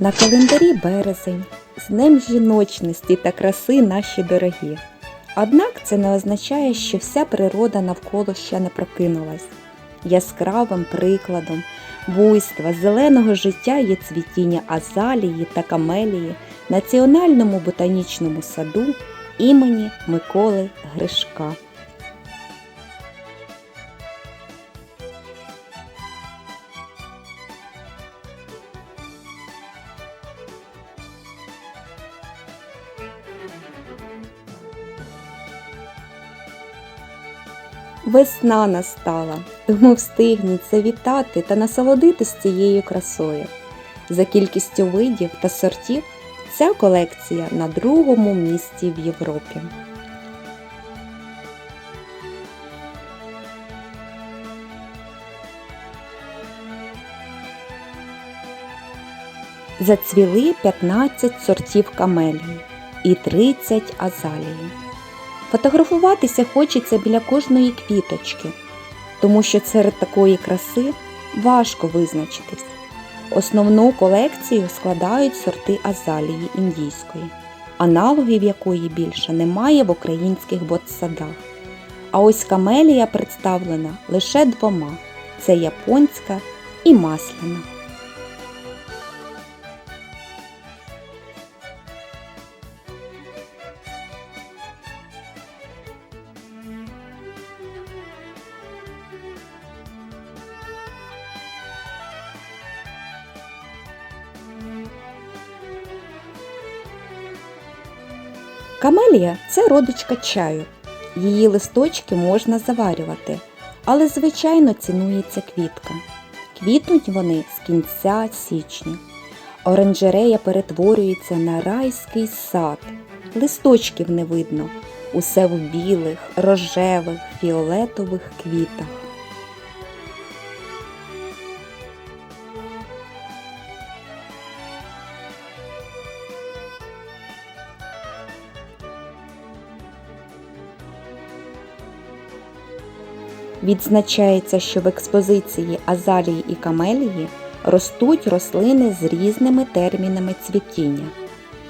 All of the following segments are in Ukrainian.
На календарі березень, з Днем жіночності та краси наші дорогі. Однак це не означає, що вся природа навколо ще не прокинулась. Яскравим прикладом буйства зеленого життя є цвітіння азалії та камелії Національному ботанічному саду імені Миколи Гришка. Весна настала, тому встигніть завітати та насолодитись цією красою. За кількістю видів та сортів ця колекція на другому місці в Європі. Зацвіли 15 сортів камелії і 30 азалії. Фотографуватися хочеться біля кожної квіточки, тому що серед такої краси важко визначитись. Основну колекцію складають сорти азалії індійської, аналогів якої більше немає в українських ботсадах. А ось камелія представлена лише двома це японська і масляна. Камелія це родичка чаю. Її листочки можна заварювати, але звичайно цінується квітка. Квітнуть вони з кінця січня. Оранжерея перетворюється на райський сад. Листочків не видно. Усе в білих, рожевих, фіолетових квітах. Відзначається, що в експозиції азалії і камелії ростуть рослини з різними термінами цвітіння.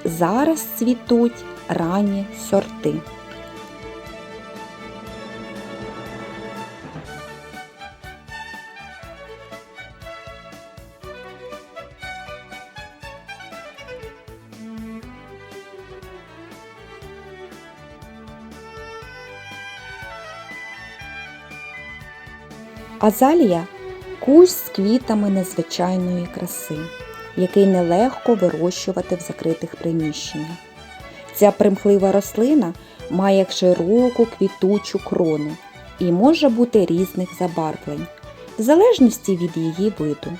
Зараз цвітуть ранні сорти. Азалія кущ з квітами незвичайної краси, який нелегко вирощувати в закритих приміщеннях. Ця примхлива рослина має широку квітучу крону і може бути різних забарвлень, в залежності від її виду.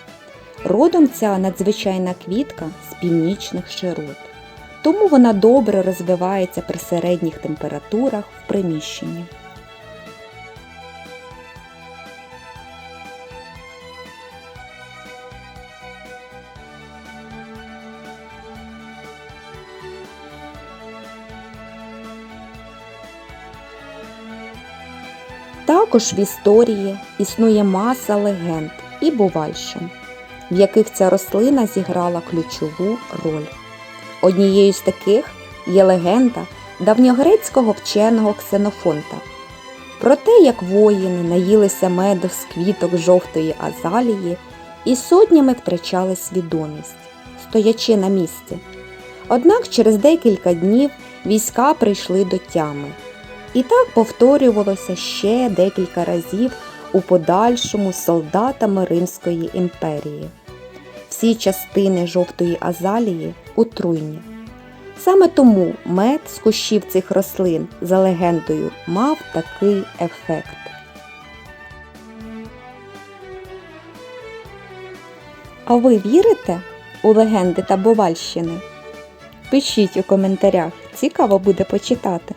Родом ця надзвичайна квітка з північних широт, тому вона добре розвивається при середніх температурах в приміщенні. Також в історії існує маса легенд і бувальщин, в яких ця рослина зіграла ключову роль. Однією з таких є легенда давньогрецького вченого Ксенофонта про те, як воїни наїлися меду з квіток жовтої азалії і сотнями втрачали свідомість, стоячи на місці. Однак через декілька днів війська прийшли до тями. І так повторювалося ще декілька разів у подальшому солдатами Римської імперії. Всі частини жовтої азалії отруйні. Саме тому мед з кущів цих рослин за легендою мав такий ефект. А ви вірите у легенди та бувальщини? Пишіть у коментарях, цікаво буде почитати.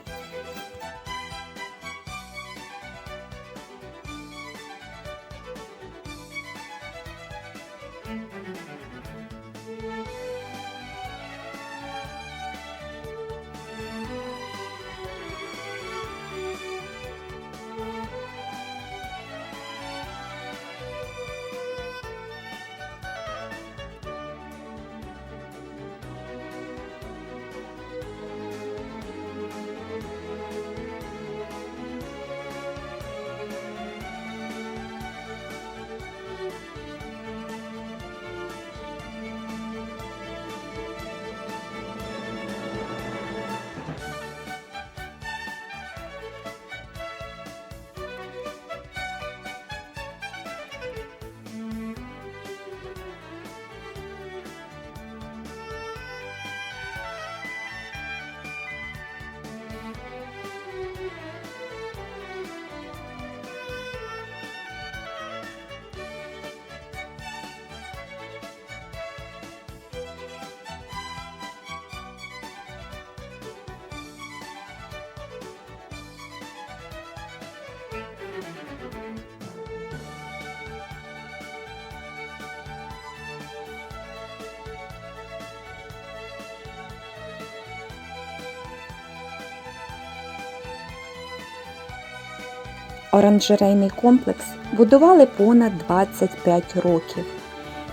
Оранжерейний комплекс будували понад 25 років.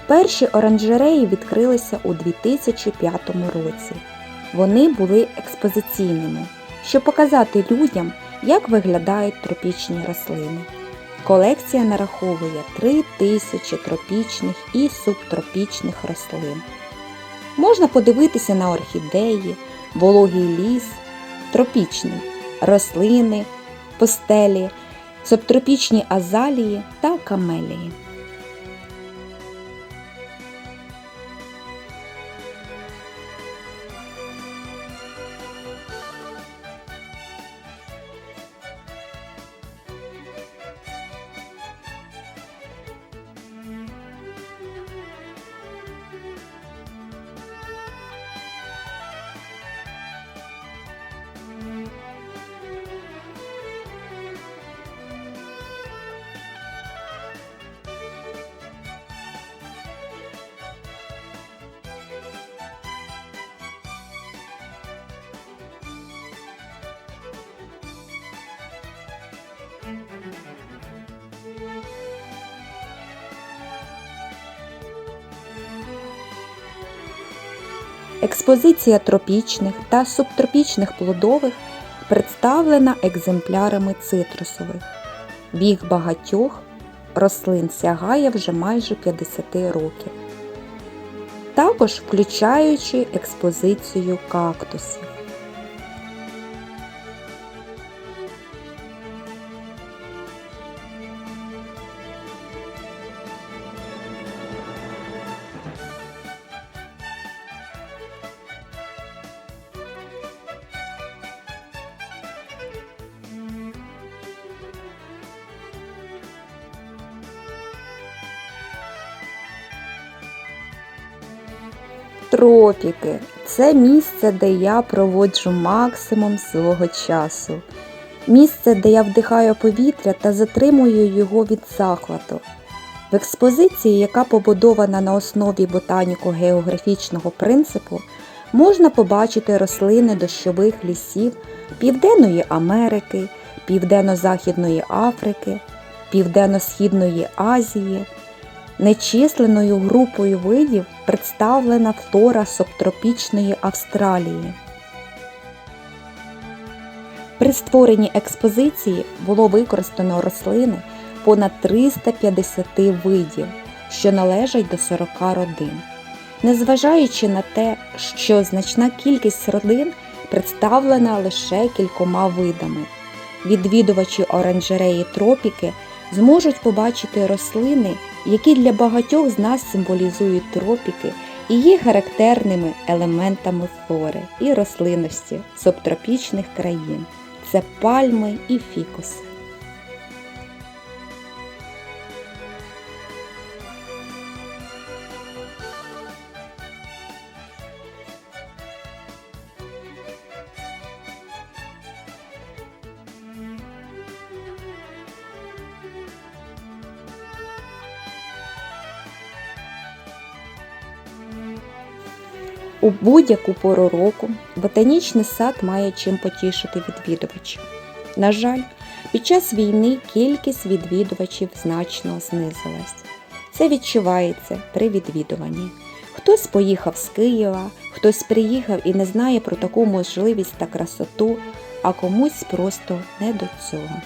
Перші оранжереї відкрилися у 2005 році. Вони були експозиційними, щоб показати людям, як виглядають тропічні рослини. Колекція нараховує 3 тисячі тропічних і субтропічних рослин. Можна подивитися на орхідеї, вологий ліс, тропічний, рослини, постелі, субтропічні азалії та камелії. Експозиція тропічних та субтропічних плодових представлена екземплярами цитрусових. Вік багатьох рослин сягає вже майже 50 років, також включаючи експозицію кактусів. Тропіки це місце, де я проводжу максимум свого часу. Місце, де я вдихаю повітря та затримую його від захвату. В експозиції, яка побудована на основі ботаніко-географічного принципу, можна побачити рослини дощових лісів Південної Америки, Південно-Західної Африки, Південно-Східної Азії. Нечисленною групою видів представлена флора субтропічної Австралії. При створенні експозиції було використано рослини понад 350 видів, що належать до 40 родин. Незважаючи на те, що значна кількість родин представлена лише кількома видами, відвідувачі оранжереї тропіки зможуть побачити рослини, які для багатьох з нас символізують тропіки і є характерними елементами флори і рослинності субтропічних країн. Це пальми і фікуси. У будь-яку пору року ботанічний сад має чим потішити відвідувачів. На жаль, під час війни кількість відвідувачів значно знизилась. Це відчувається при відвідуванні. Хтось поїхав з Києва, хтось приїхав і не знає про таку можливість та красоту, а комусь просто не до цього.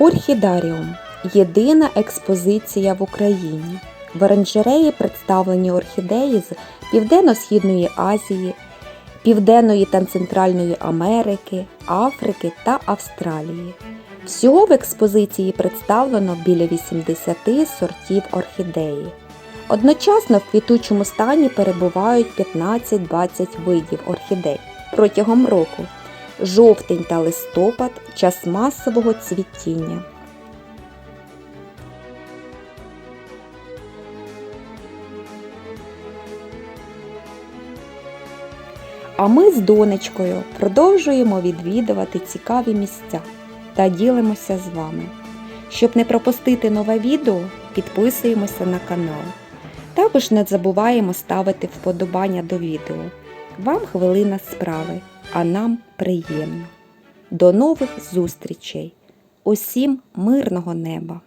Орхідаріум єдина експозиція в Україні. В оранжереї представлені орхідеї з Південно-Східної Азії, Південної та Центральної Америки, Африки та Австралії. Всього в експозиції представлено біля 80 сортів орхідеї. Одночасно в квітучому стані перебувають 15-20 видів орхідей протягом року. Жовтень та листопад час масового цвітіння. А ми з донечкою продовжуємо відвідувати цікаві місця та ділимося з вами. Щоб не пропустити нове відео, підписуємося на канал. Також не забуваємо ставити вподобання до відео. Вам хвилина справи, а нам приємно. До нових зустрічей! Усім мирного неба!